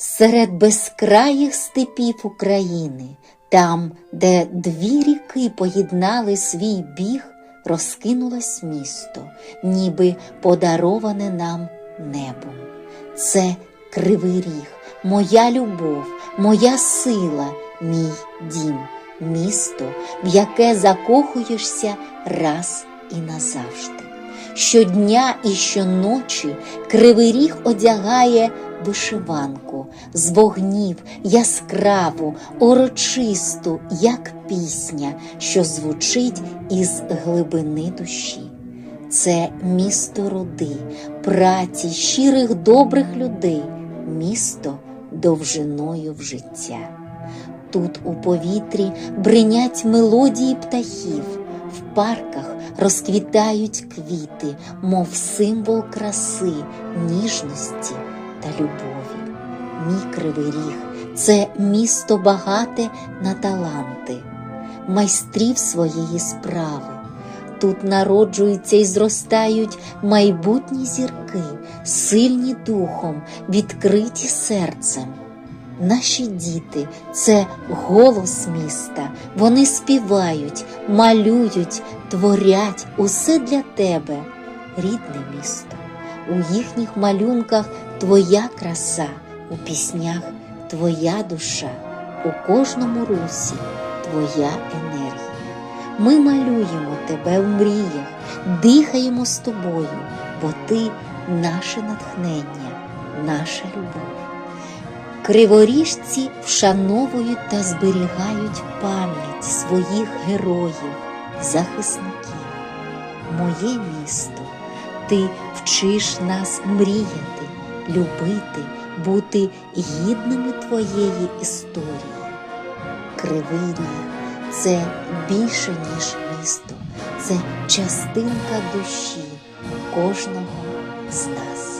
Серед безкраїх степів України, там, де дві ріки поєднали свій біг, розкинулось місто, ніби подароване нам небом. Це кривий ріг, моя любов, моя сила, мій дім, місто, в яке закохуєшся раз і назавжди. Щодня і щоночі кривий ріг одягає вишиванку з вогнів яскраву, урочисту, як пісня, що звучить із глибини душі. Це місто роди, праці, щирих добрих людей, місто довжиною в життя. Тут у повітрі бринять мелодії птахів, в парках розквітають квіти, мов символ краси, ніжності та любові. Мій кривий ріг це місто багате на таланти, майстрів своєї справи. Тут народжуються і зростають майбутні зірки, сильні духом, відкриті серцем. Наші діти це голос міста. Вони співають, малюють, творять усе для тебе, рідне місто. У їхніх малюнках твоя краса, у піснях твоя душа, у кожному русі твоя енергія. Ми малюємо тебе в мріях, дихаємо з тобою, бо ти наше натхнення, наша любов. Криворіжці вшановують та зберігають пам'ять своїх героїв, захисників. Моє місто, ти вчиш нас мріяти, любити, бути гідними твоєї історії. Кривий це більше, ніж місто, це частинка душі кожного з нас.